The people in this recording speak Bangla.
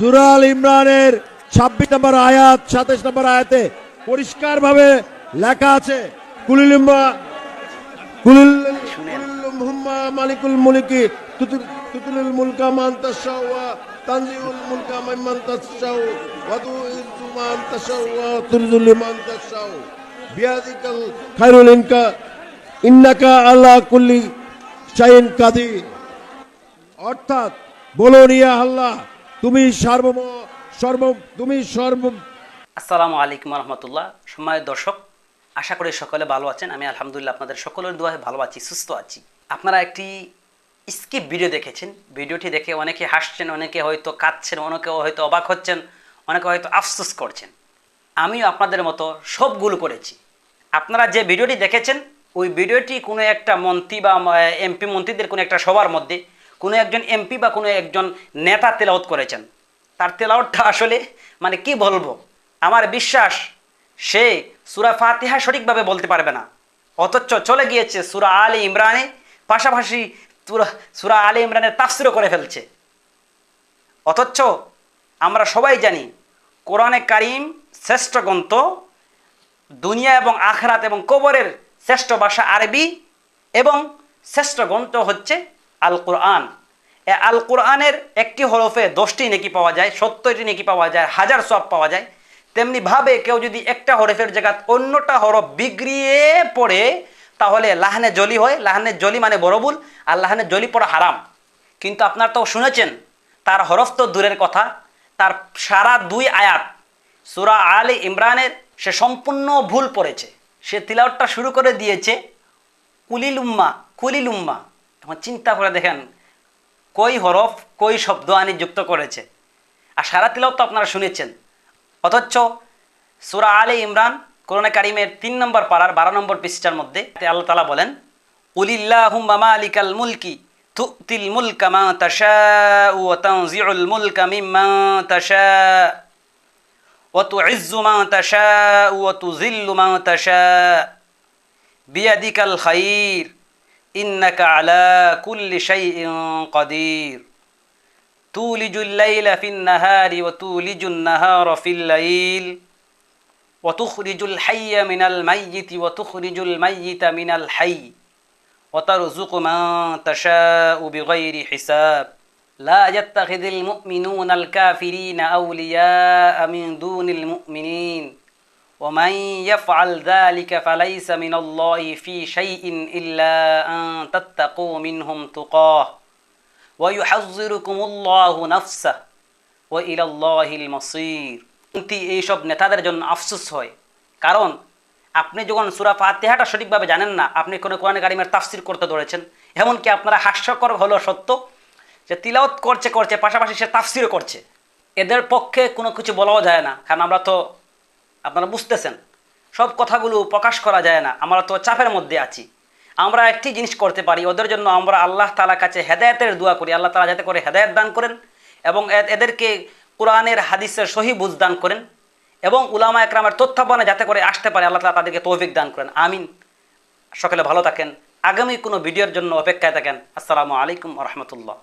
সুরা আল ইমরানের ছাব্বিশ নম্বর আয়াত, সাতাশ নম্বর আয়াতে পরিষ্কার ভাবে লেখা আছে। কুলিলিম্বা কুলিল মালিকুল মুলকি, তুতুল, তুতুলুল মুলকা মান তাশাউ, তানজিউল মুলকা মিম্মান তাশাউ, ওয়া তুইজ্জু মান তাশাউ, ওয়া তুযিল্লু লিমান তাশাউ। বিয়াদিকাল খায়রুল ইনকা, ইন্নাকা আলা কুল্লি শাইইন কাদির। অর্থাৎ বলুন, ইয়া আল্লাহ তুমি সর্বম সর্ব তুমি সর্ব আসসালামু আলাইকুম রহমতুল্লাহ। সময় দর্শক, আশা করি সকলে ভালো আছেন। আমি আলহামদুলিল্লাহ আপনাদের সকলের দোয়ায় ভালো আছি, সুস্থ আছি। আপনারা একটি স্কিপ ভিডিও দেখেছেন। ভিডিওটি দেখে অনেকে হাসছেন, অনেকে হয়তো কাঁদছেন অনেকে হয়তো অবাক হচ্ছেন, অনেকে হয়তো আফসোস করছেন। আমিও আপনাদের মতো সবগুলো করেছি। আপনারা যে ভিডিওটি দেখেছেন, ওই ভিডিওটি কোনো একটা মন্ত্রী বা এমপি মন্ত্রীদের কোনো একটা সবার মধ্যে কোনো একজন এমপি বা কোনো একজন নেতা তেলাওত করেছেন। তার তেলাওয়াতটা আসলে মানে কি বলব? আমার বিশ্বাস সে সুরা ফাতিহা সঠিকভাবে বলতে পারবে না। অথচ চলে গিয়েছে সুরা আলী ইমরানে, পাশাপাশি সুরা আলী ইমরানের তাফসিরও করে ফেলছে। অথচ আমরা সবাই জানি, কোরআনে কারিম শ্রেষ্ঠ গ্রন্থ, দুনিয়া এবং আখরাত এবং কবরের শ্রেষ্ঠ ভাষা আরবি এবং শ্রেষ্ঠ গ্রন্থ হচ্ছে আল কোরআন এ আল কোরআনের একটি হরফে দশটি নেকি পাওয়া যায়, সত্তরটি নেকি পাওয়া যায়, হাজার সব পাওয়া যায়। তেমনি ভাবে কেউ যদি একটা হরফের জায়গা অন্যটা হরফ বিগড়িয়ে পড়ে, তাহলে লাহানে জলি হয়। লাহানে জলি মানে বড়বুল আর লাহানে জলি পড়া হারাম। কিন্তু আপনার তো শুনেছেন, তার হরফ তো দূরের কথা। তার সারা দুই আয়াত, সুরা আলী ইমরানের, সে সম্পূর্ণ ভুল পড়েছে। সে তিলাওয়াতটা শুরু করে দিয়েছে, কুলিলুম্মা কুলিলুম্মা। এখন চিন্তা করে দেখেন কই হরফ কই শব্দ আনি যুক্ত করেছে আর সারা তিলাও তো আপনারা শুনেছেন অথচ সুরা আলী ইমরান করোনা কারিমের তিন নম্বর পাড়ার বারো নম্বর পৃষ্ঠার মধ্যে আল্লাহ তালা বলেন উলিল্লাহুম্মা মালিকাল মুলকি তুতিল মুলকা মা তাশাউ ওয়া তানজিউল মুলকা মিম্মা তাশাউ وتعز من تشاء وتذل من تشاء بيدك الخير إنك على كل شيء قدير. تولج الليل في النهار وتولج النهار في الليل وتخرج الحي من الميت وتخرج الميت من الحي وترزق من تشاء بغير حساب. لا يتخذ المؤمنون الكافرين أولياء من دون المؤمنين. ومن يفعل ذلك فليس من الله في شيء إلا أن تتقوا منهم تقاه ويحذركم الله نفسه وإلى الله المصير কিন্তু এইসব নেতাদের জন্য আফসোস হয় কারণ আপনি যখন সুরা ফাতেহাটা সঠিকভাবে জানেন না আপনি কোনো কোরআন কারিমের তাফসির করতে ধরেছেন এমনকি আপনারা হাস্যকর হলো সত্য যে তিলাওত করছে করছে পাশাপাশি সে তাফসিরও করছে এদের পক্ষে কোনো কিছু বলাও যায় না কারণ আমরা তো আপনারা বুঝতেছেন। সব কথাগুলো প্রকাশ করা যায় না। আমরা তো চাপের মধ্যে আছি। আমরা একটি জিনিস করতে পারি, ওদের জন্য আমরা আল্লাহ তালার কাছে হেদায়তের দোয়া করি। আল্লাহ তালা যাতে করে হেদায়ত দান করেন এবং এদেরকে কোরআনের, হাদিসের সহি বুঝ দান করেন এবং উলামা একরামের তথ্যাবনে যাতে করে আসতে পারে, আল্লাহ তালা তাদেরকে তৌফিক দান করেন। আমিন। সকলে ভালো থাকেন। আগামী কোনো ভিডিওর জন্য অপেক্ষায় থাকেন। আসসালামু আলাইকুম রহমতুল্লাহ।